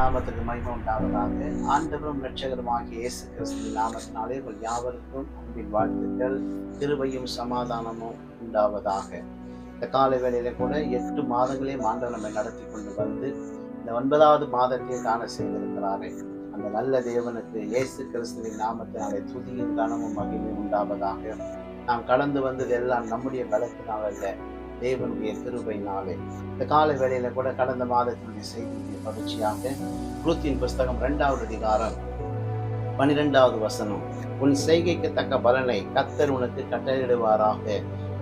நாமத்துக்கு மகிமை உண்டாவதாக. ஆண்டவரும் இரட்சகருமாகிய இயேசு கிறிஸ்து நாமத்தினாலே உங்கள் யாவருக்கும் அன்பின் வாழ்த்துக்கள் கிருபையும் சமாதானமும் உண்டாவதாக. இந்த காலை வேளையில கூட எட்டு மாதங்களே ஆண்டவர் நம்மை நடத்தி கொண்டு வந்து இந்த ஒன்பதாவது மாதத்தை காண செய்திருக்கிறாரே. அந்த நல்ல தேவனுக்கு இயேசு கிறிஸ்துவின் நாமத்தினாலே துதியும் கனமும் மகிமையும் உண்டாவதாக. நாம் கடந்து வந்தது எல்லாம் நம்முடைய பலத்தினால் அல்ல தேவனுடைய கிருபையினாலே. இந்த காலை வேளையில கூட கடந்த மாதத்தினுடைய செய்தியை பகிர்ச்சியாக குருத்தின் புஸ்தகம் ரெண்டாவது அதிகாரம் பனிரெண்டாவது வசனம். உன் செய்கைக்கு தக்க பலனை கத்தர் உனக்கு கட்டளையிடுவாராக.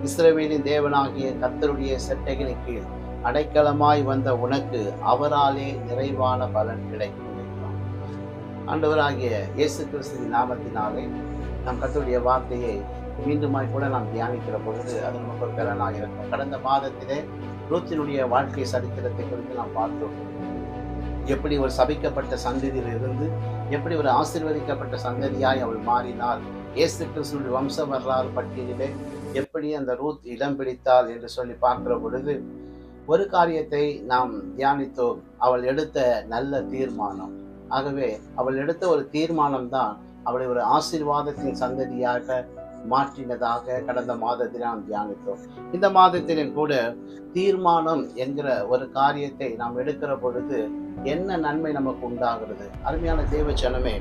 இஸ்ரவேலின் தேவனாகிய கத்தருடைய செட்டைகளின் கீழ் அடைக்கலமாய் வந்த உனக்கு அவராலே நிறைவான பலன் கிடைக்கும் ஆண்டவராகிய இயேசு கிறிஸ்துவின் நாமத்தினாலே நம் கத்தருடைய வார்த்தையை மீண்டுமாய் கூட நாம் தியானிக்கிற பொழுது அது நமக்கு ஒரு பலனாக இருக்கும். கடந்த மாதத்திலே ரூத்தினுடைய வாழ்க்கை சரித்திரத்தை குறித்து நாம் பார்த்தோம். எப்படி ஒரு சபிக்கப்பட்ட சந்ததியில் இருந்து எப்படி ஒரு ஆசீர்வதிக்கப்பட்ட சந்ததியாய் அவள் மாறினாள் இயேசு கிறிஸ்துடைய வம்ச வரலாறு பட்டியலிலே எப்படி அந்த ரூத் இடம் பிடித்தாள் என்று சொல்லி பார்க்கிற பொழுது ஒரு காரியத்தை நாம் தியானித்தோம். அவள் எடுத்த நல்ல தீர்மானம். ஆகவே அவள் எடுத்த ஒரு தீர்மானம் தான் அவளை ஒரு ஆசீர்வாதத்தின் சந்ததியாக மாற்றினதாக கடந்த மாதத்தில் நாம் தியானித்தோம். இந்த மாதத்திலும் கூட தீர்மானம் என்கிற ஒரு காரியத்தை நாம் எடுக்கிற பொழுது என்ன நன்மை நமக்கு உண்டாகிறது? அருமையான தேவச்சனமே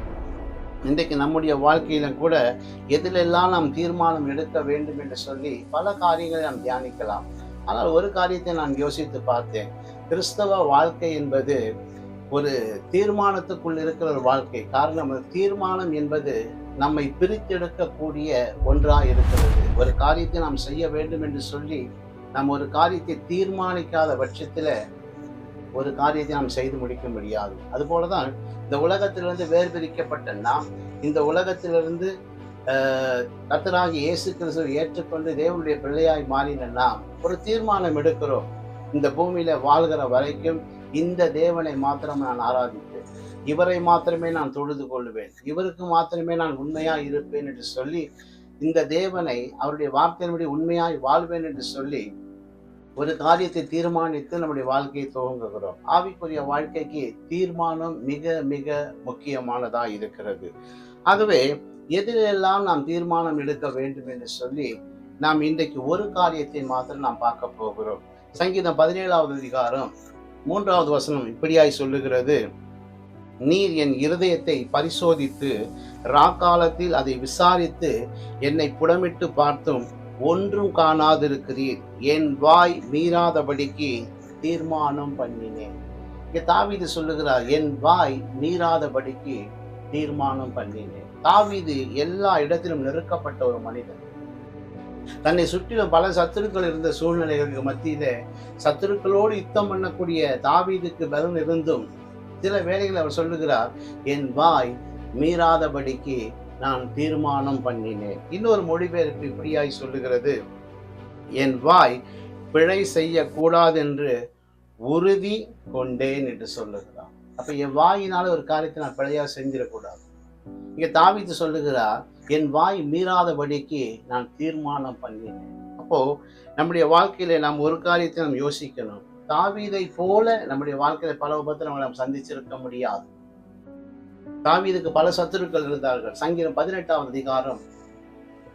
இன்றைக்கு நம்முடைய வாழ்க்கையிலும் கூட எதிலெல்லாம் நாம் தீர்மானம் எடுக்க வேண்டும் என்று சொல்லி பல காரியங்களை நாம் தியானிக்கலாம். ஆனால் ஒரு காரியத்தை நான் யோசித்து பார்த்தேன். கிறிஸ்தவ வாழ்க்கை என்பது ஒரு தீர்மானத்துக்குள் இருக்கிற ஒரு வாழ்க்கை. காரணம் தீர்மானம் என்பது நம்மை பிரித்தெடுக்கக்கூடிய ஒன்றாக இருக்கிறது. ஒரு காரியத்தை நாம் செய்ய வேண்டும் என்று சொல்லி நம்ம ஒரு காரியத்தை தீர்மானிக்காத பட்சத்தில் ஒரு காரியத்தை நாம் செய்து முடிக்க முடியாது. அதுபோலதான் இந்த உலகத்திலிருந்து வேறு பிரிக்கப்பட்ட நாம் இந்த உலகத்திலிருந்து கத்தராகி இயேசு கிறிஸ்துவை ஏற்றுக்கொண்டு தேவனுடைய பிள்ளையாய் மாறின நாம் ஒரு தீர்மானம் எடுக்கிறோம். இந்த பூமியில வாழ்கிற வரைக்கும் இந்த தேவனை மாத்திரம் நான் ஆராதிப்பேன். இவரை மாத்திரமே நான் தொழுது கொள்வேன். இவருக்கு மாத்திரமே நான் உண்மையாக இருப்பேன் என்று சொல்லி இந்த தேவனை அவருடைய வார்த்தையின்படி உண்மையாய் வாழ்வேன் என்று சொல்லி ஒரு காரியத்தை தீர்மானித்து நம்முடைய வாழ்க்கையை துவங்குகிறோம். ஆவிக்குரிய வாழ்க்கைக்கு தீர்மானம் மிக மிக முக்கியமானதா இருக்கிறது. ஆகவே எதிலெல்லாம் நாம் தீர்மானம் எடுக்க வேண்டும் என்று சொல்லி நாம் இன்றைக்கு ஒரு காரியத்தை மாத்திரம் நாம் பார்க்க போகிறோம். சங்கீதம் பதினேழாவது அதிகாரம் மூன்றாவது வசனம் இப்படியாய் சொல்லுகிறது. நீர் என் இருதயத்தை பரிசோதித்து ராக்காலத்தில் அதை விசாரித்து என்னை புடமிட்டு பார்த்தும் ஒன்றும் காணாதிருக்கிறீர். என் வாய் மீறாதபடிக்கு தீர்மானம் பண்ணினேன். இங்கே தாவீது சொல்லுகிறார் என் வாய் மீறாதபடிக்கு தீர்மானம் பண்ணினேன். தாவீது எல்லா இடத்திலும் நெருக்கப்பட்ட ஒரு மனிதன். தன்னை சுற்றிலும் பல சத்துருக்கள் இருந்த சூழ்நிலைகளுக்கு மத்தியில சத்துருக்களோடு யுத்தம் பண்ணக்கூடிய தாவீதுக்கு பலன் இருந்தும் சில வேளைகள் அவர் சொல்லுகிறார் என் வாய் மீறாதபடிக்கு நான் தீர்மானம் பண்ணினேன். இன்னொரு மொழிபெயர்ப்பு இப்படியாய் சொல்லுகிறது என் வாய் பிழை செய்யக்கூடாதென்று உறுதி கொண்டேன் என்று சொல்லுகிறார். அப்ப என் வாயினால ஒரு காரியத்தை நான் பிழையா செஞ்சிடக்கூடாது. இங்க தாவித்து சொல்லுகிறார் என் வாய் மீறாதபடிக்கு நான் தீர்மானம் பண்ணினேன். அப்போ நம்முடைய வாழ்க்கையில நாம் ஒரு காரியத்தை நாம் யோசிக்கணும். தாவீதை போல நம்முடைய வாழ்க்கையில பல உபத்திரங்களை நாம் சந்திச்சிருக்க முடியாது. தாவீதுக்கு பல சத்துருக்கள் இருந்தார்கள். சங்கீதம் பதினெட்டாவது அதிகாரம்.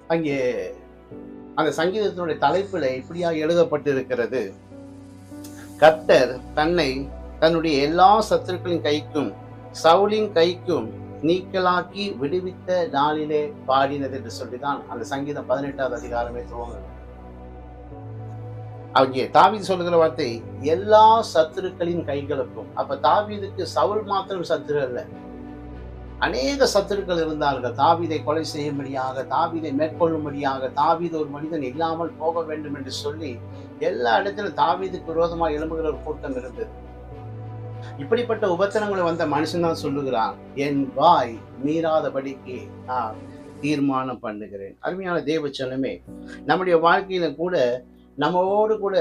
அங்கே அந்த சங்கீதத்தினுடைய தலைப்பில் இப்படியா எழுதப்பட்டிருக்கிறது. கர்த்தர் தன்னை தன்னுடைய எல்லா சத்துருக்களின் கைக்கும் சவுலின் கைக்கும் நீக்கலாக்கி விடுவித்த நாளிலே பாடினது என்று சொல்லிதான் அந்த சங்கீதம் பதினெட்டாவது அதிகாரமே துவங்குது. அவங்க தாவீது சொல்லுகிற வார்த்தை எல்லா சத்துருக்களின் கைகளுக்கும் அப்ப தாவீதுக்கு சவுல் மாத்திரம் சத்துரு அல்ல. அநேக சத்துருக்கள் இருந்தார்கள். தாவீதை கொலை செய்யும்படியாக தாவீதை மேற்கொள்ளும்படியாக தாவீது ஒரு மனிதன் இல்லாமல் போக வேண்டும் என்று சொல்லி எல்லா இடத்திலும் தாவீதுக்கு விரோதமாக எழும்புகிற ஒரு கூட்டம் இருந்தது. இப்படிப்பட்ட உபத்திரங்களை வந்த மனுஷன் தான் சொல்லுகிறான் என் வாய் மீறாதபடிக்கு நான் தீர்மானம் பண்ணுகிறேன். அருமையான தேவச்சனமே நம்முடைய வாழ்க்கையில கூட நம்மோடு கூட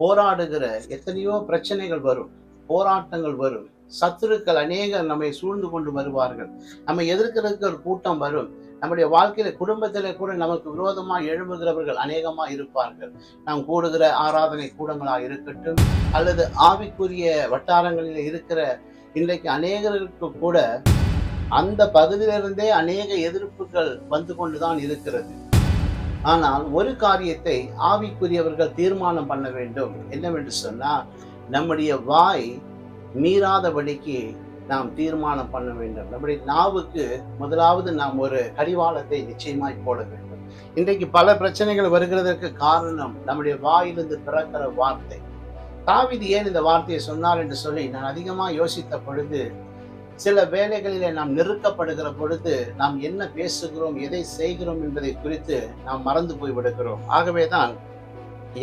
போராடுகிற எத்தனையோ பிரச்சனைகள் வரும் போராட்டங்கள் வரும். சத்துருக்கள் அநேகர் நம்மை சூழ்ந்து கொண்டு வருவார்கள். நம்ம எதிர்க்கிறதுக்கு ஒரு கூட்டம் வரும். நம்முடைய வாழ்க்கையில குடும்பத்தில கூட நமக்கு விரோதமாக எழும்புகிறவர்கள் அநேகமா இருப்பார்கள். நாம் கூடுகிற ஆராதனை கூடங்களா இருக்கட்டும் அல்லது ஆவிக்குரிய வட்டாரங்களில் இருக்கிற இன்றைக்கு அநேகருக்கு கூட அந்த பகுதியிலிருந்தே அநேக எதிர்ப்புகள் வந்து கொண்டுதான் இருக்கிறது. ஆனால் ஒரு காரியத்தை ஆவிக்குரியவர்கள் தீர்மானம் பண்ண வேண்டும். என்னவென்று சொன்னால் நம்முடைய வாய் மீறாதபடிக்கு நாம் தீர்மானம் பண்ண வேண்டும். நம்முடைய நாவுக்கு முதலாவது நாம் ஒரு கடிவாளத்தை நிச்சயமாய் போட வேண்டும். இன்றைக்கு பல பிரச்சனைகள் வருகிறதற்கு காரணம் நம்முடைய வாயிலிருந்து பிறக்கிற வார்த்தை. தாவிதி ஏன் இந்த வார்த்தையை சொன்னார் என்று சொல்லி நான் அதிகமாக யோசித்த பொழுது சில வேலைகளிலே நாம் நெருக்கப்படுகிற பொழுது நாம் என்ன பேசுகிறோம் எதை செய்கிறோம் என்பதை குறித்து நாம் மறந்து போய் விடுகிறோம். ஆகவேதான்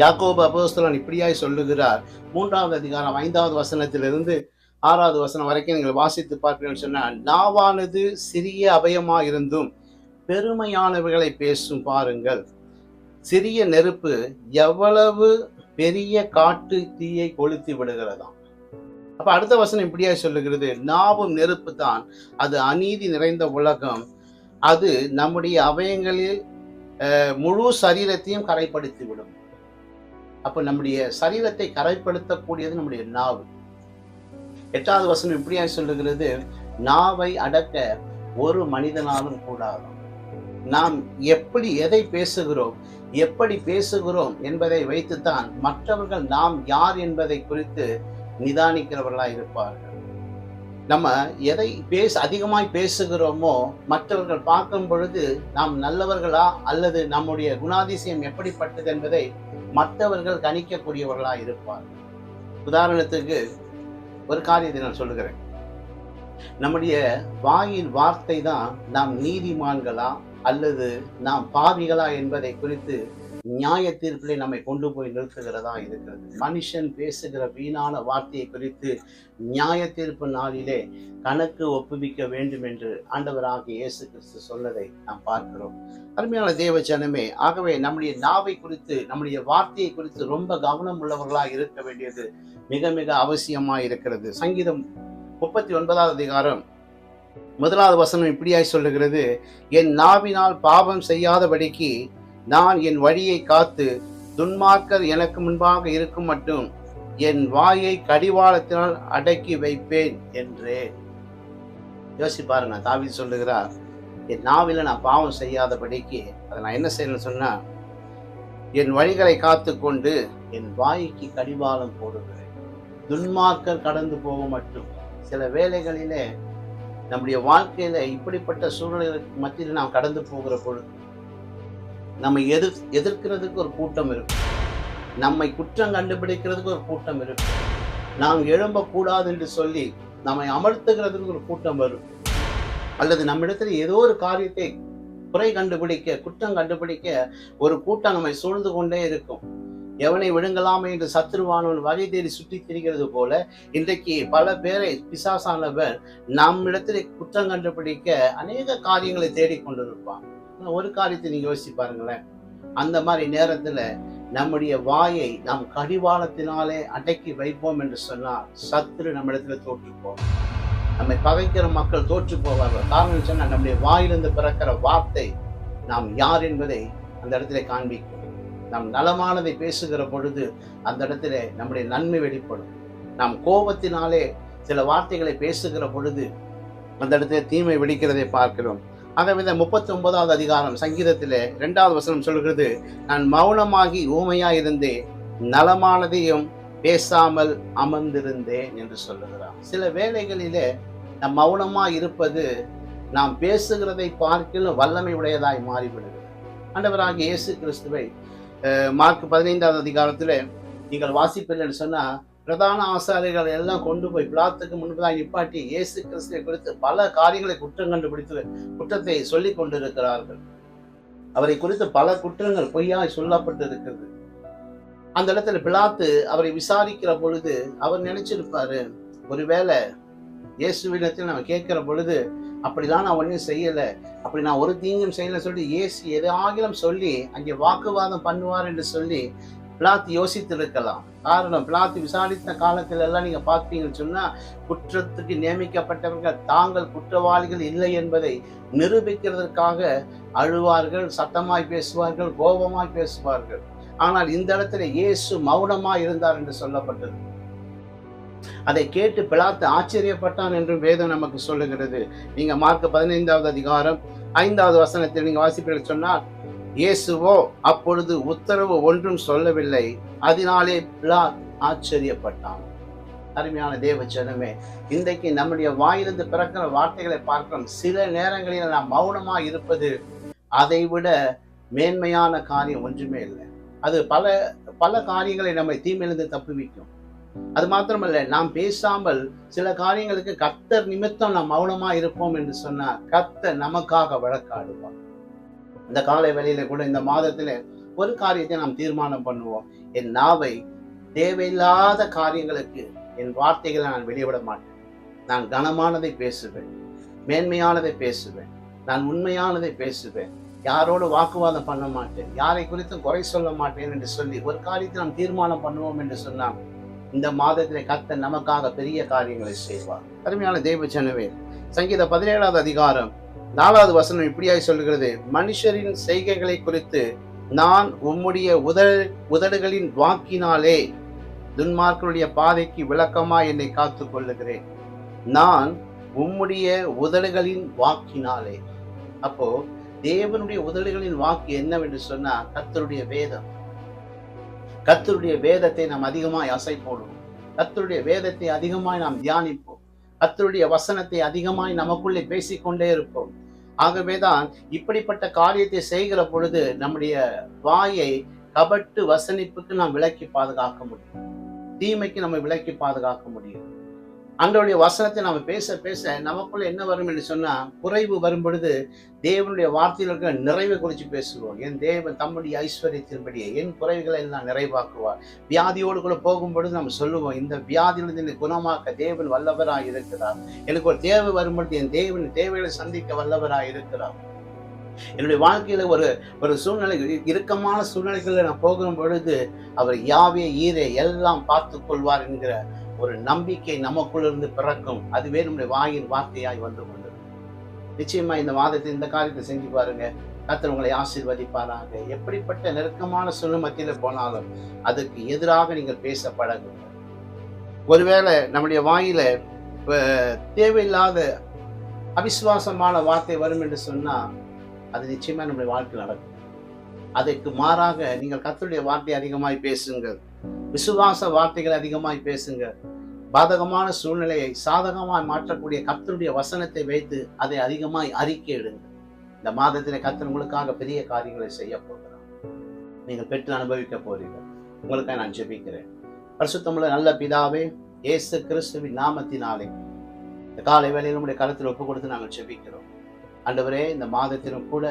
யாக்கோபு அபோஸ்தலன் இப்படியாய் சொல்லுகிறார். மூன்றாவது அதிகாரம் ஐந்தாவது வசனத்திலிருந்து ஆறாவது வசனம் வரைக்கும் நீங்கள் வாசித்து பார்க்கிறீர்கள் சொன்னால் நாவானது சிறிய அபயமாக இருந்தும் பெருமையானவர்களை பேசும் பாருங்கள். சிறிய நெருப்பு எவ்வளவு பெரிய காட்டு தீயை கொளுத்தி விடுகிறதாம். அப்ப அடுத்த வசனம் இப்படியா சொல்லுகிறது. நாவும் நெருப்பு தான் அது அநீதி நிறைந்த உலகம். அது நம்முடைய அவயங்களில் முழு சரீரத்தையும் கரைப்படுத்தி விடும் அப்ப நம்முடைய சரீரத்தை கரைப்படுத்தக்கூடியது நம்முடைய நாவு. எட்டாவது வசனம் இப்படியா சொல்லுகிறது. நாவை அடக்க ஒரு மனிதனாலும் கூடாது. நாம் எப்படி எதை பேசுகிறோம் எப்படி பேசுகிறோம் என்பதை வைத்துத்தான் மற்றவர்கள் நாம் யார் என்பதை குறித்து நிதானிக்கிறவர்களாக இருப்பார்கள். நம்ம எதை பேச அதிகமாய் பேசுகிறோமோ மற்றவர்கள் பார்க்கும் பொழுது நாம் நல்லவர்களா அல்லது நம்முடைய குணாதிசயம் எப்படிப்பட்டது என்பதை மற்றவர்கள் கணிக்கக்கூடியவர்களாக இருப்பார்கள். உதாரணத்துக்கு ஒரு காரியத்தை நான் சொல்லுகிறேன். நம்முடைய வாயின் வார்த்தை தான் நாம் நீதிமான்களா அல்லது நாம் பாவிகளா என்பதை குறித்து நியாய தீர்ப்பிலே நம்மை கொண்டு போய் நிறுத்துகிறதா இருக்கிறது. மனுஷன் பேசுகிற வீணான வார்த்தையை குறித்து நியாய தீர்ப்பு நாளிலே கணக்கு ஒப்புவிக்க வேண்டும் என்று ஆண்டவராக இயேசு கிறிஸ்து சொன்னதை நாம் பார்க்கிறோம். அருமையான தேவ ஜனமே ஆகவே நம்முடைய நாவை குறித்து நம்முடைய வார்த்தையை குறித்து ரொம்ப கவனம் உள்ளவர்களாக இருக்க வேண்டியது மிக மிக அவசியமாக இருக்கிறது. சங்கீதம் முப்பத்தி ஒன்பதாவது அதிகாரம் முதலாவது வசனம் இப்படியாய் சொல்லுகிறது என் நாவினால் பாவம் செய்யாதபடிக்கு நான் என் வழியை காத்து துன்மார்க்கர் எனக்கு முன்பாக இருக்கும் மட்டும் என் வாயை கடிவாளத்தினால் அடக்கி வைப்பேன் என்று யோசி பாருங்க தாவி சொல்லுகிறார் என் நாவில நான் பாவம் செய்யாதபடிக்கு அதை நான் என்ன செய்யணும்னு சொன்னா என் வழிகளை காத்து கொண்டு என் வாய்க்கு கடிவாளம் போடுகிறேன். துன்மார்க்கர் கடந்து போக மட்டும். சில வேலைகளிலே நம்முடைய வாழ்க்கையில இப்படிப்பட்ட சூழ்நிலைகளுக்கு மத்தியில் நாம் கடந்து போகிற பொழுது நம்மை எதிர் எதிர்க்கிறதுக்கு ஒரு கூட்டம் இருக்கும் நம்மை குற்றம் கண்டுபிடிக்கிறதுக்கு ஒரு கூட்டம் இருக்கும் நாம் எழும்பக்கூடாது என்று சொல்லி நம்மை அமர்த்துகிறதுக்கு ஒரு கூட்டம் வரும். அல்லது நம்மிடத்தில் ஏதோ ஒரு காரியத்தை குறை கண்டுபிடிக்க குற்றம் கண்டுபிடிக்க ஒரு கூட்டம் நம்மை சூழ்ந்து கொண்டே இருக்கும். எவனை விழுங்கலாமே என்று சத்ருவானவன் வகை தேடி சுற்றி திரிகிறது போல இன்றைக்கு பல பேரை பிசாசானவர் நம்மிடத்தில் குற்றம் கண்டுபிடிக்க அநேக காரியங்களை தேடிக்கொண்டிருப்பான் ஒரு காரியத்தை நீங்க யோசிச்சு பாருங்களேன். அந்த மாதிரி நேரத்துல நம்முடைய வாயை நாம் கடிவாளத்தினாலே அடக்கி வைப்போம் என்று சொன்னால் சத்துரு நம்மிடத்துல தோற்றுப்போம் நம்மை பகைக்கிற மக்கள் தோற்று போவார்கள். காரணம் சொன்னால் நம்முடைய வாயிலிருந்து பிறக்கிற வார்த்தை நாம் யார் என்பதை அந்த இடத்துல காண்பிக்கும். நாம் நலமானதை பேசுகிற பொழுது அந்த இடத்துல நம்முடைய நன்மை வெளிப்படும். நாம் கோபத்தினாலே சில வார்த்தைகளை பேசுகிற பொழுது அந்த இடத்துல தீமை வெடிக்கிறதை பார்க்கிறோம். அதை வித முப்பத்தி ஒன்பதாவது அதிகாரம் சங்கீதத்தில் ரெண்டாவது வசனம் சொல்கிறது நான் மௌனமாகி ஊமையாக இருந்தேன் நலமானதையும் பேசாமல் அமர்ந்திருந்தேன் என்று சொல்லுகிறான் சில வேளைகளிலே நம் மௌனமாக இருப்பது நாம் பேசுகிறதை பார்க்கிலும் வல்லமை உடையதாய் மாறிவிடுகிறது. ஆண்டவராகிய இயேசு கிறிஸ்துவை மார்க் பதினைந்தாவது அதிகாரத்தில் நீங்கள் வாசிப்பீர்கள் சொன்னால் பிரதான ஆசாரிகள் எல்லாம் கொண்டு போய் பிளாத்துக்கு முன்பதாக நிப்பாட்டி இயேசு கிறிஸ்துவை குறித்து பல காரியங்களை குற்றம் கண்டுபிடித்து குற்றத்தை சொல்லி கொண்டிருக்கிறார்கள். அவரை குறித்து பல குற்றங்கள் பொய்யாய் சொல்லப்பட்டு இருக்கிறது அந்த இடத்துல பிளாத்து அவரை விசாரிக்கிற பொழுது அவர் நினைச்சிருப்பாரு ஒருவேளை இயேசுவிடத்தில் நம்ம கேட்கிற பொழுது அப்படிலாம் நான் ஒன்றும் செய்யலை. அப்படி நான் ஒரு தீங்கும் செய்யலை சொல்லி இயேசு எதாகிலும் சொல்லி அங்கே வாக்குவாதம் பண்ணுவார் என்று சொல்லி பிளாத்து யோசித்திருக்கலாம். காரணம் பிளாத்து விசாரித்த காலத்தில் எல்லாம் நீங்கள் பார்த்தீங்கன்னு சொன்னால் குற்றத்துக்கு நியமிக்கப்பட்டவர்கள் தாங்கள் குற்றவாளிகள் இல்லை என்பதை நிரூபிக்கிறதற்காக அழுவார்கள் சத்தமாய் பேசுவார்கள் கோபமாய் பேசுவார்கள். ஆனால் இந்த இடத்துல இயேசு மௌனமாக இருந்தார் என்று சொல்லப்பட்டது. அதை கேட்டு பிளாத்து ஆச்சரியப்பட்டான் என்று வேதம் நமக்கு சொல்லுகிறது. நீங்க மார்க் பதினைந்தாவது அதிகாரம் ஐந்தாவது வசனத்தில் நீங்க வாசிப்பீர்கள் சொன்னால் இயேசுவோ அப்பொழுது உத்தரவு ஒன்றும் சொல்லவில்லை. அதனாலே பிளாத் ஆச்சரியப்பட்டான். அருமையான தேவ ஜனமே இன்றைக்கு நம்முடைய வாயிலிருந்து பிறக்கிற வார்த்தைகளை பார்க்கிறோம். சில நேரங்களில் நாம் மௌனமா இருப்பது அதை விட மேன்மையான காரியம் ஒன்றுமே இல்லை. அது பல பல காரியங்களை நம்மை தீமையிலிருந்து தப்புவிக்கும். அது மாத்திரமல்ல நாம் பேசாமல் சில காரியங்களுக்கு கத்தர் நிமித்தம் நாம் மௌனமா இருப்போம் என்று சொன்னால் கத்தர் நமக்காக வழக்காடுவார். இந்த காலை வேளையில கூட இந்த மாதத்துல ஒரு காரியத்தை நாம் தீர்மானம் பண்ணுவோம். என் நாவை தேவையில்லாத காரியங்களுக்கு என் வார்த்தைகளை நான் வெளியிட மாட்டேன். நான் கனமானதை பேசுவேன். மேன்மையானதை பேசுவேன். நான் உண்மையானதை பேசுவேன். யாரோடு வாக்குவாதம் பண்ண மாட்டேன். யாரை குறித்தும் குறை சொல்ல மாட்டேன் என்று சொல்லி ஒரு காரியத்தை நாம் தீர்மானம் பண்ணுவோம் என்று சொன்னால் இந்த மாதத்திலே கத்த நமக்காக பெரிய காரியங்களை செய்வார். அருமையான தெய்வ சனவே சங்கீத பதினேழாவது அதிகாரம் நாலாவது வசனம் இப்படியாய் சொல்லுகிறது மனுஷரின் செய்கைகளை குறித்து நான் உம்முடைய உதடு உதடுகளின் வாக்கினாலே துன்மார்களுடைய பாதைக்கு விளக்கமா என்னை காத்துக் கொள்ளுகிறேன். நான் உம்முடைய உதடுகளின் வாக்கினாலே. அப்போ தேவனுடைய உதடுகளின் வாக்கு என்னவென்று சொன்னா கத்தருடைய வேதம். கத்தருடைய வேதத்தை நாம் அதிகமாய் அசை போடுவோம் கத்தருடைய வேதத்தை அதிகமாய் நாம் தியானிப்போம். கத்தருடைய வசனத்தை அதிகமாய் நமக்குள்ளே பேசிக்கொண்டே இருப்போம். ஆகவேதான் இப்படிப்பட்ட காரியத்தை செய்கிற பொழுது நம்முடைய வாயை கபட்டு வசனிப்புக்கு நாம் விலக்கி பாதுகாக்க முடியும். தீமைக்கு நம்ம விலக்கி பாதுகாக்க முடியும். அன்றோடைய வசனத்தை நாம் பேச பேச நமக்குள்ள என்ன வரும் என்று சொன்னா குறைவு வரும் பொழுது தேவனுடைய வார்த்தையில் இருக்கிற நிறைவை குறித்து பேசுவோம். என் தேவன் தம்முடைய ஐஸ்வர்யத்தின்படியே என் குறைவுகளை எல்லாம் நிறைவாக்குவார். வியாதியோடு கூட போகும்பொழுது நம்ம சொல்லுவோம் இந்த வியாதியிலிருந்து என்னை குணமாக்க தேவன் வல்லவராய் இருக்கிறார். எனக்கு ஒரு தேவை வரும் பொழுது என் தேவன் தேவைகளை சந்திக்க வல்லவராய் இருக்கிறார். என்னுடைய வாழ்க்கையில ஒரு ஒரு சூழ்நிலை இறுக்கமான சூழ்நிலைகளில் நான் போகும் பொழுது அவர் யாவே ஈரே எல்லாம் பார்த்து கொள்வார் என்கிற ஒரு நம்பிக்கை நமக்குள்ளிருந்து பிறக்கும். அதுவே நம்முடைய வாயின் வார்த்தையாய் வந்து கொண்டது நிச்சயமா இந்த மாதத்தை இந்த காரியத்தை செஞ்சு பாருங்க. கத்தர் உங்களை ஆசீர்வதிப்பாராக. எப்படிப்பட்ட நெருக்கமான சூழ்நிலை போனாலும் அதுக்கு எதிராக நீங்கள் பேச பழகுங்க. ஒருவேளை நம்முடைய வாயில தேவையில்லாத அவிசுவாசமான வார்த்தை வரும் என்று சொன்னா அது நிச்சயமா நம்முடைய வாழ்க்கை நடக்கும். அதற்கு மாறாக நீங்கள் கத்தருடைய வார்த்தை அதிகமாய் பேசுங்கள். விசுவாச வார்த்தைகள் அதிகமாய் பேசுங்க. பாதகமான சூழ்நிலையை சாதகமாய் மாற்றக்கூடிய கத்தருடைய வசனத்தை வைத்து அதை அதிகமாய் அறிக்கை எடுங்க. இந்த மாதத்திலே கத்தர் உங்களுக்காக பெரிய காரியங்களை செய்ய போகிறார். நீங்கள் பெற்று அனுபவிக்க போறீர்கள். உங்களுக்காக நான் ஜெபிக்கிறேன். பரிசுத்தமுள்ள நல்ல பிதாவே இயேசு கிறிஸ்துவின் நாமத்தினாலே இந்த காலை வேலையில் நம்முடைய கருத்தில் ஒப்பு கொடுத்து நாங்கள் ஜெபிக்கிறோம். அண்டவரே இந்த மாதத்திலும் கூட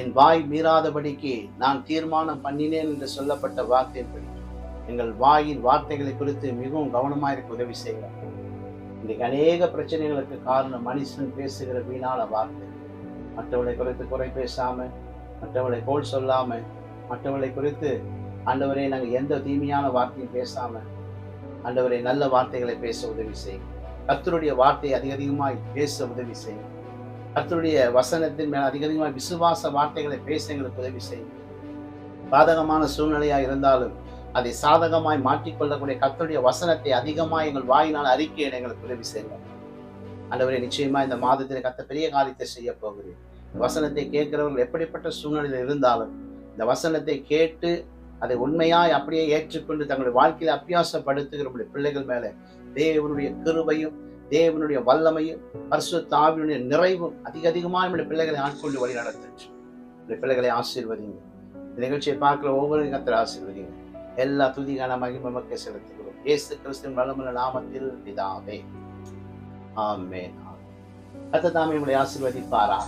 என் வாய் மீறாதபடிக்கு நான் தீர்மானம் பண்ணினேன் என்று சொல்லப்பட்ட வார்த்தையின்படி எங்கள் வாயின் வார்த்தைகளை குறித்து மிகவும் கவனமாக இருக்க உதவி செய்கிறார் இன்றைக்கு அநேக பிரச்சனைகளுக்கு காரணம் மனுஷன் பேசுகிற வீணான வார்த்தை. மற்றவளை குறித்து குறை பேசாம மற்றவளை கோல் சொல்லாம மற்றவளை குறித்து ஆண்டவரே நாங்கள் எந்த தீமையான வார்த்தையும் பேசாம ஆண்டவரை நல்ல வார்த்தைகளை பேச உதவி செய்யும் கத்தருடைய வார்த்தையை அதிக அதிகமாக பேச உதவி செய்யும் கத்தருடைய வசனத்தின் மேல் அதிக அதிகமாக விசுவாச வார்த்தைகளை பேச எங்களுக்கு உதவி செய்யும் பாதகமான சூழ்நிலையாக இருந்தாலும் அதை சாதகமாய் மாற்றிக்கொள்ளக்கூடிய கத்தருடைய வசனத்தை அதிகமாக எங்கள் வாயினால் அறிக்கையிட எங்களுக்கு உதவி செய்யணும் அந்தவரை நிச்சயமா இந்த மாதத்தில் கத்த பெரிய காரியத்தை செய்ய போகிறேன் வசனத்தை கேட்கிறவர்கள் எப்படிப்பட்ட சூழ்நிலையில் இருந்தாலும் இந்த வசனத்தை கேட்டு அதை உண்மையாய் அப்படியே ஏற்றுக்கொண்டு தங்களுடைய வாழ்க்கையில அபியாசப்படுத்துகிற நம்முடைய பிள்ளைகள் மேல தேவனுடைய கிருபையும் தேவனுடைய வல்லமையும் பரிசு தாவினுடைய நிறைவும் அதிக அதிகமாக நம்முடைய பிள்ளைகளை ஆட்கொண்டு வழி நடத்துச்சு. நம்முடைய பிள்ளைகளை ஆசீர்வதிங்க இந்த நிகழ்ச்சியை பார்க்குற ஒவ்வொரு கத்திர ஆசீர்வதிங்க எல்லா துதிகான மகிமை மக்கள் செலுத்துகிறோம். இயேசு கிறிஸ்துவின் வளமுள்ள நாமத்தில் பிதாவே. ஆமே கத்த தாமே உங்களை ஆசிர்வதிப்பாரா